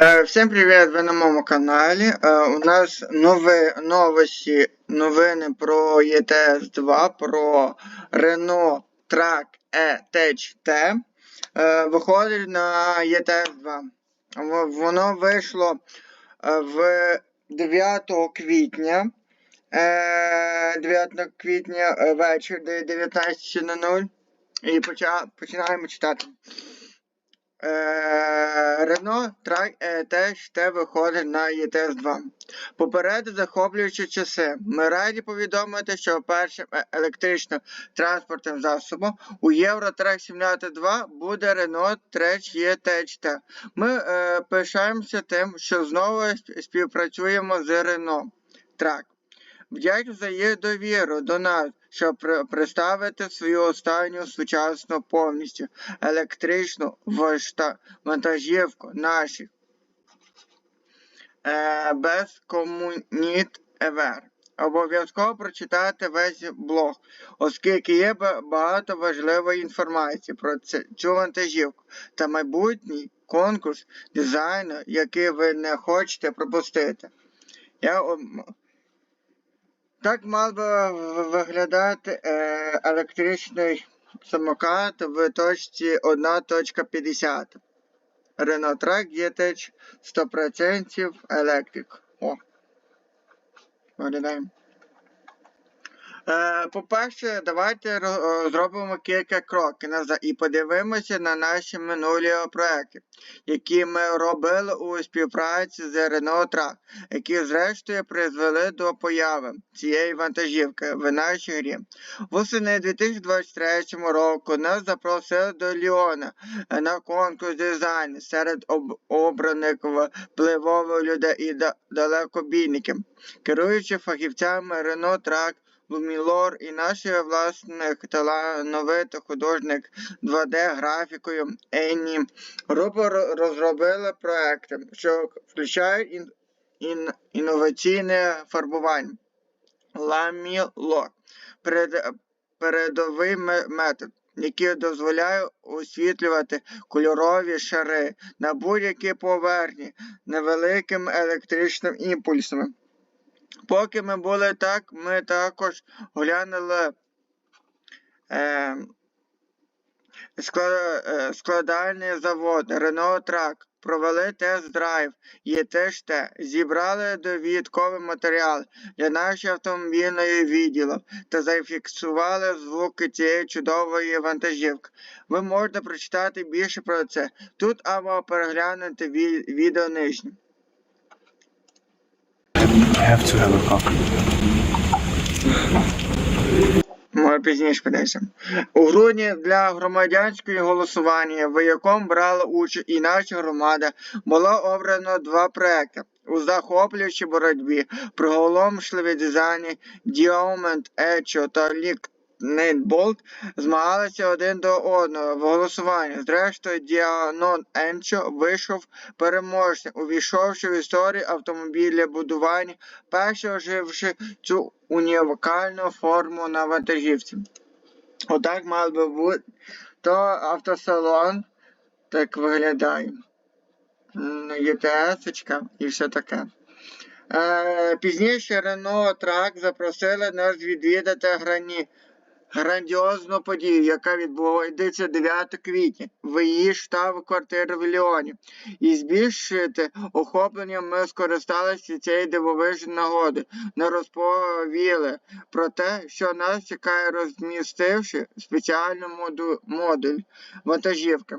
Е, Всім привіт! Ви на моєму каналі. Е, У нас нові новості, новини про ЄТС 2, про Renault Track E Tech T. Е, Виходить на ЄТС 2. Воно вийшло в 9 квітня. Е, 9 квітня вечір де 19.00. І починаємо читати. Рено Трак е, теж те виходить на ЄТС 2. Попереду захоплюючі часи. Ми раді повідомити, що першим е- електричним транспортним засобом у Євротрек 72 буде Renault Track ЄТЧТ. Ми е, пишаємося тим, що знову співпрацюємо з Renault Track. Вдячні за їх довіру до нас, щоб представити свою останню сучасну повністю електричну вантажівку наших е, без комуніт ЕВР. Обов'язково прочитати весь блог, оскільки є багато важливої інформації про цю вантажівку та майбутній конкурс дизайну, який ви не хочете пропустити. Я так мав би виглядати е, електричний самокат в точці 1.50. Renault Track GTH 100% електрик. О. Виглядаємо. Е, По-перше, давайте е, зробимо кілька кроків назад і подивимося на наші минулі проекти, які ми робили у співпраці з Renault Track, які зрештою призвели до появи цієї вантажівки в нашій грі. Восени 2023 року нас запросили до Ліона е, на конкурс дизайну серед об- обраних впливових людей і далекобійників, керуючи фахівцями Renault Track, Лумілор і наші власних талановитих художник 2D графікою Ені Група ро- розробила проекти, що включають ін, ін, інноваційне фарбування. Ламілор перед, передовий метод, який дозволяє освітлювати кольорові шари на будь-якій поверхні невеликими електричними імпульсами. Поки ми були так, ми також оглянули е, е, складальний завод Renault Track, провели тест-драйв, є теж те, зібрали довідковий матеріал для нашого автомобільного відділу та зафіксували звуки цієї чудової вантажівки. Ви можете прочитати більше про це тут або переглянути ві- відео нижнє. Have to have a cock. Може пізніше подивимося. У грудні для громадянського голосування, в якому брала участь і наша громада, було обрано два проекти. У захоплюючій боротьбі приголомшливі дизайні Діомент Ечо та Лік Нейтболт змагалися один до одного в голосуванні. Зрештою, Діанон Енчо вийшов переможцем, увійшовши в історію автомобіля будування, перший оживши цю унікальну форму на вантажівці. Отак мав би бути то автосалон так виглядає. ЄТС і все таке. Е, пізніше Renault Track запросили нас відвідати грані, грандіозну подію, яка відбувається 9 квітня в її штаб-квартири в Ліоні. І збільшити охоплення ми скористалися цієї дивовижної нагоди. Не розповіли про те, що нас чекає, розмістивши спеціальну моду, модуль вантажівки.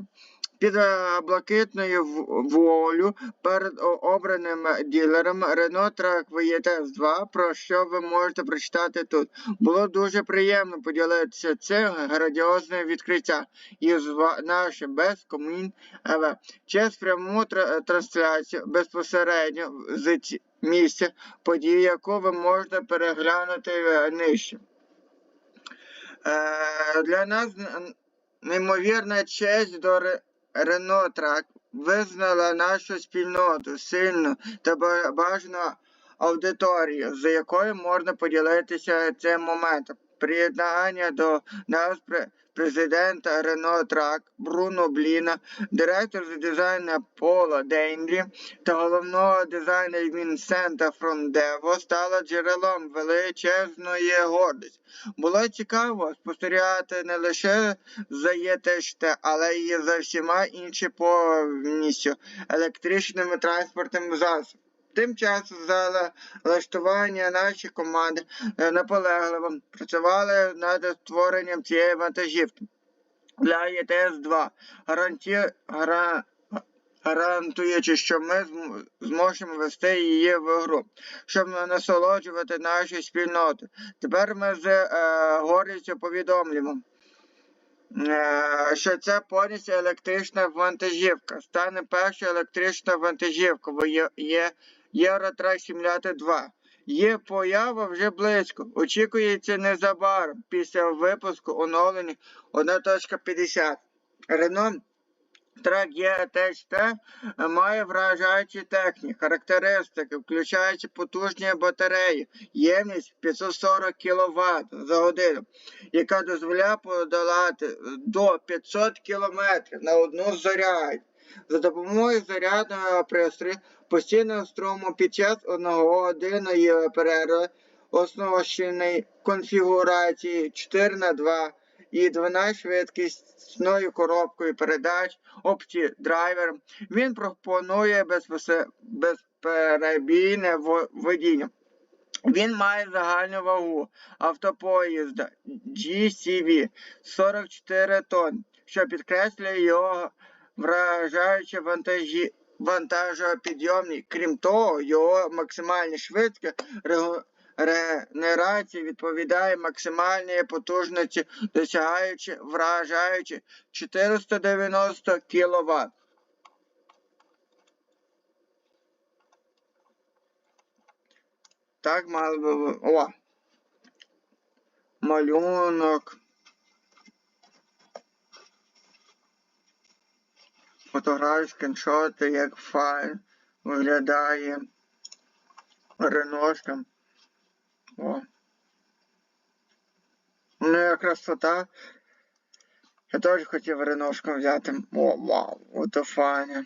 Під е, блакитною волю перед обраним ділером Renault Track VTS 2, про що ви можете прочитати тут. Було дуже приємно поділитися цим грандіозним відкриттям із нашим без комін ЕВ. Через пряму трансляцію безпосередньо з місця події, яку ви можете переглянути е, нижче. Е, для нас неймовірна честь до Ре- Трак визнала нашу спільноту сильну та ба- бажану аудиторію, з якою можна поділитися цим моментом. Приєднання до нас при- президента Рено Трак Бруно Бліна, директор з дизайну Пола Дейнрі та головного дизайнера Вінсента Фрондево стало джерелом величезної гордості. Було цікаво спостерігати не лише за ЄТШТ, але й за всіма інші повністю електричними транспортними засобами. Тим часом за влаштування наші команди е, наполегливо працювали над створенням цієї вантажівки для ЄТС-2, гаранті... гара... гарантуючи, що ми зможемо вести її в гру, щоб насолоджувати наші спільноти. Тепер ми з е, гордістю повідомлюємо. е, Що це повністю електрична вантажівка. Стане першою електричною вантажівкою є, є Євротрак Сімулятор 2. Її поява вже близько. Очікується незабаром після випуску оновлення 1.50. Renault Track GTHT має вражаючі техніки, характеристики, включаючи потужні батареї, ємність 540 кВт за годину, яка дозволяє подолати до 500 км на одну зарядку. За допомогою зарядного пристрою постійного струму під час одногодинної перерви оснащений конфігурації 4 на 2 і 12 швидкісною коробкою передач драйвер. Він пропонує безперебійне водіння. Він має загальну вагу автопоїзда GCV 44 тонн, що підкреслює його вражаючі вантажі, вантажопідйомні. Крім того, його максимальна швидкість регенерації відповідає максимальній потужності, досягаючи вражаючи 490 кВт. Так мало би. О! Малюнок. Фотографії, скріншоти, як файл виглядає. Реношка. О. Ну, якраз красота. Я теж хотів реношку взяти. О, вау, ото файне.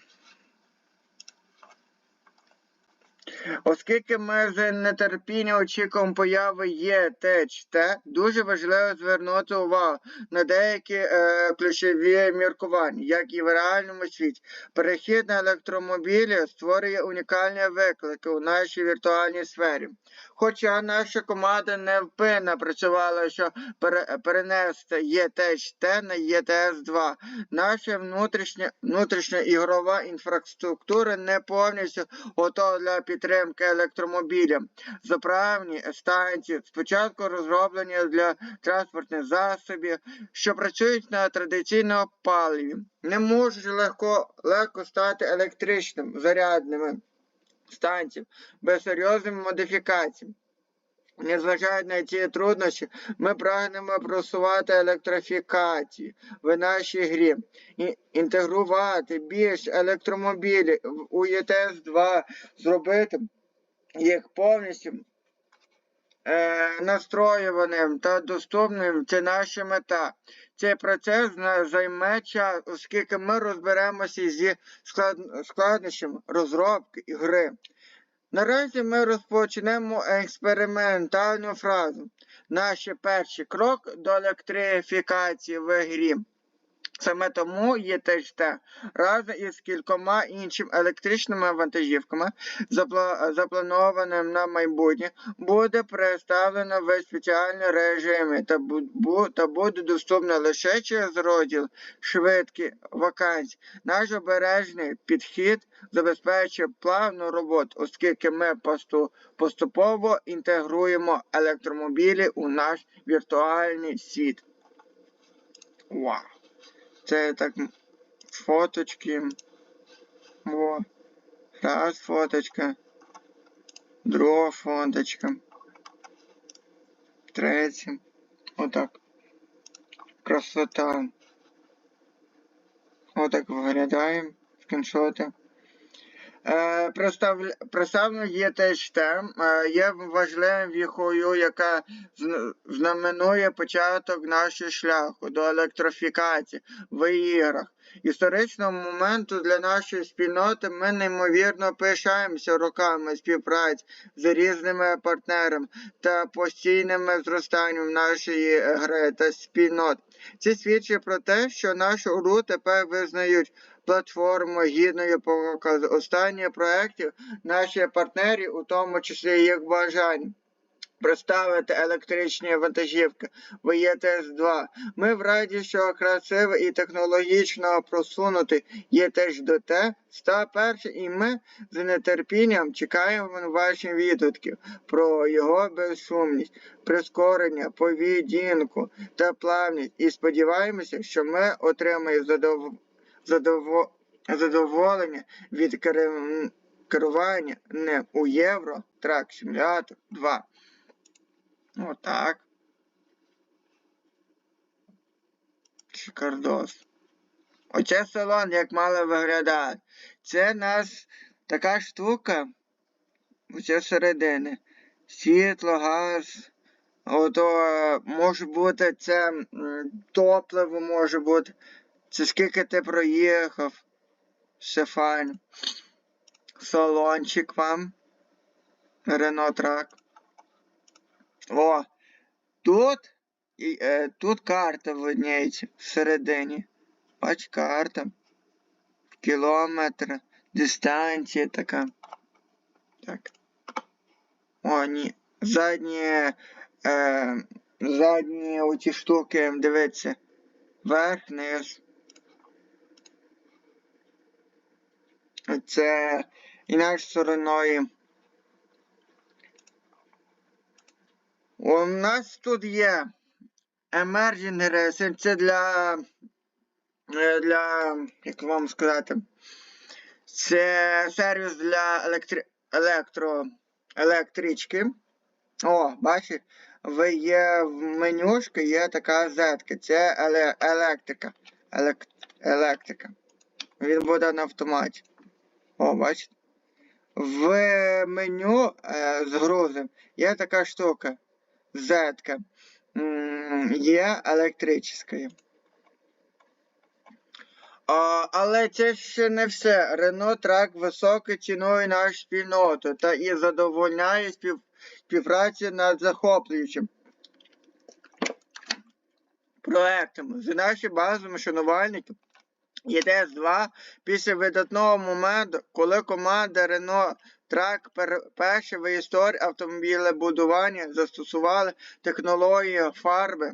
Оскільки ми з нетерпінням очікуємо появи ЄТЧТ, дуже важливо звернути увагу на деякі е, ключові міркування, як і в реальному світі. Перехід на електромобілі створює унікальні виклики у нашій віртуальній сфері. Хоча наша команда невпинно працювала, щоб пере- перенести ЄТЧТ на ЄТС-2, наша внутрішня, внутрішня ігрова інфраструктура не повністю готова для підтримки електромобіля. Заправні станції спочатку розроблені для транспортних засобів, що працюють на традиційному паливі, не можуть легко, легко стати електричним зарядними станціями без серйозних модифікацій. Незважаючи на ці труднощі, ми прагнемо просувати електрифікацію в нашій грі, інтегрувати більш електромобілів у ЄТС-2, зробити їх повністю е, настроюваним та доступним це наша мета. Цей процес займе час, оскільки ми розберемося зі склад- складнощами розробки і гри. Наразі ми розпочнемо експериментальну фразу. Наш перший крок до електрифікації в грі. Саме тому ЄТЧТ разом із кількома іншими електричними вантажівками, запла- запланованим на майбутнє, буде представлено в спеціальному режимі та буде доступно лише через розділ швидкі вакансії. Наш обережний підхід забезпечує плавну роботу, оскільки ми поступово інтегруємо електромобілі у наш віртуальний світ. Вау! Це так фоточки. О. Раз фоточка. Друга фоточка. Третя. Отак. Красота. Отак виглядає скріншоти. Е. Представлено є теж тем, е, є важливим віхою, яка знаменує початок нашого шляху до електрифікації в іграх. Історичного моменту для нашої спільноти ми неймовірно пишаємося роками співпраці з різними партнерами та постійним зростанням нашої е, гри та спільнот. Це свідчить про те, що нашу гру тепер визнають платформою гідною показу. Останні проєктів наші партнери, у тому числі їх бажання. Представити електричні вантажівки в ЄТС-2. Ми в раді, що красивий і технологічно просунутий ЄТС-ДТ став перший, і ми з нетерпінням чекаємо ваших відгуків про його безшумність, прискорення, поведінку та плавність. І сподіваємося, що ми отримаємо задов... задово... задоволення від керування ним у Євро Трак Симулятор 2. Отак. Шикардос. Оце салон як мало виглядає. Це нас така штука. Оце всередини. Світло, газ. Ото е, може бути це топливо може бути. Це скільки ти проїхав. Все файно. Салончик вам. Рено трак. О, тут, і, е, тут карта видніється всередині. Бач, карта. Кілометр, дистанція така. Так. О, ні. Задні, е, задні оці штуки, дивіться. Верх, низ. Це інакше стороною. У нас тут є Emerging Racing, це для, е, для, як вам сказати, це сервіс для електри, електро, електрички. О, бачите, ви є в менюшки, є така зетка, це еле, електрика. Елек, електрика. Він буде на автоматі. О, бачите. В меню е, з грузом є така штука. Зетка. Є електричною. А, але це ще не все. Рено трак високою ціною нашу спільноту та і задовольняє спів, співпрацю над захоплюючим проектами. За наші базовими шанувальники ЄДС 2 після видатного моменту, коли команда Renault Трак перше в історії автомобілебудування застосували технологію фарби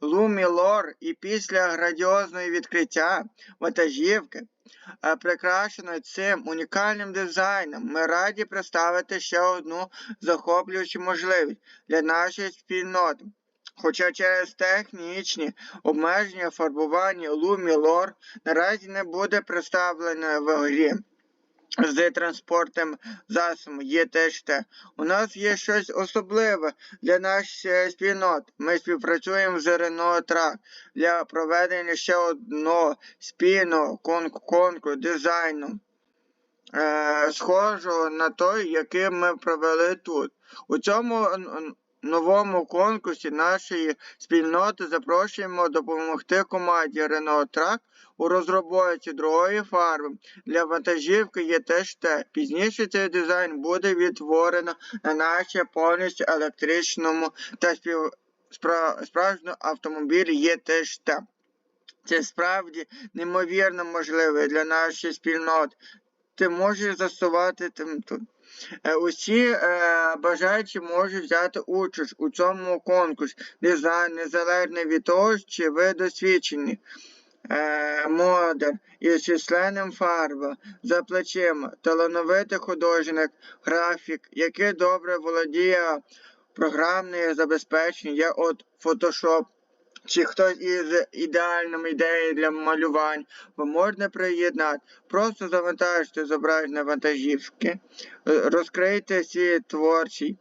Lumilor і після градіозного відкриття вантажівки, е, прикрашеної цим унікальним дизайном, ми раді представити ще одну захоплюючу можливість для нашої спільноти. Хоча через технічні обмеження фарбування Lumilor наразі не буде представлено в грі з транспортним засобом є теж те. У нас є щось особливе для нашої спільнот. Ми співпрацюємо з Renault Track для проведення ще одного спільного кон- конкурсу дизайну. Е, схожого на той, який ми провели тут. У цьому новому конкурсі нашої спільноти запрошуємо допомогти команді Renault Track у розробці другої фарби для вантажівки є теж те. Пізніше цей дизайн буде відтворено на нашій повністю електричному та спів... спра... справжньому автомобілі є теж те. Це справді неймовірно можливе для нашої спільноти. Ти можеш застосувати тим тут. Е, Усі е, бажаючі можуть взяти участь у цьому конкурсі. Незалежно від того, чи ви досвідчені. Е, модер із численним фарба за плечима, талановитий художник, графік, який добре володіє програмною забезпеченням, є от Photoshop, чи хтось із ідеальними ідеєю для малювань, ви можете приєднати. Просто завантажте зображення вантажівки, е, розкрийте свій творчий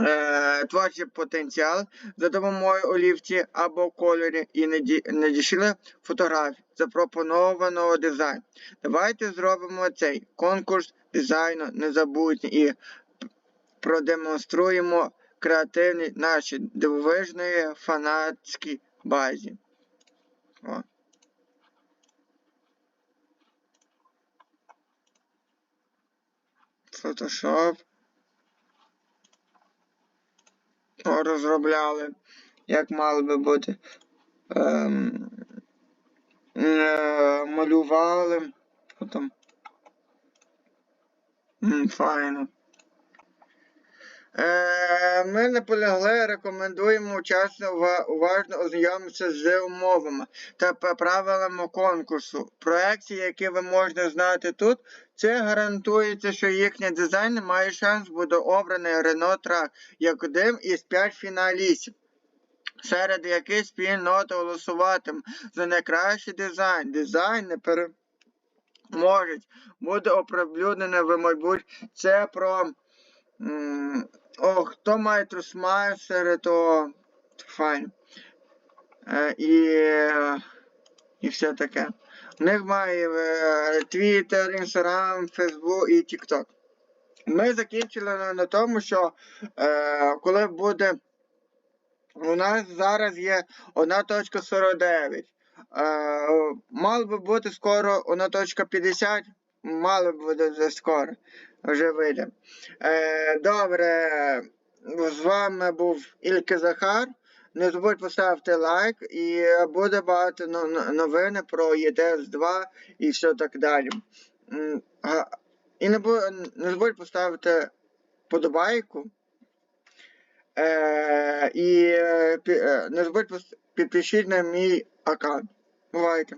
е, творчий потенціал за допомогою олівці або кольорі і надійшли фотографії запропонованого дизайну. Давайте зробимо цей конкурс дизайну незабутній і продемонструємо креативність нашій дивовижної фанатській базі. О. Photoshop. О, розробляли, як мало би бути. Ем, е, малювали. Потім. М, Файно. Е, ми наполягли, рекомендуємо вчасно ува- уважно ознайомитися з умовами та правилами конкурсу. Проекції, які ви можете знати тут, це гарантується, що їхній дизайн має шанс бути обраний Renault Track як один із п'ять фіналістів, серед яких спільнота голосуватиме за найкращий дизайн. Дизайн не переможуть, буде оприлюднене в майбутньому. Це про. О, хто має трусмайсери, то файн. Е, і, і все таке. У них має е, Twitter, Instagram, Facebook і TikTok. Ми закінчили на, на тому, що е, коли буде. У нас зараз є 1.49. Е, мало би бути скоро 1.50. Мало буде скоро. Вже вийде. Е, добре. З вами був Ільки Захар. Не забудь поставити лайк і буде багато но- но- новин про ЄДС 2 і все так далі. І не, не забудь поставити подобайку. Е, і е, е, не забудь підпишіть на мій аккаунт. Бувайте.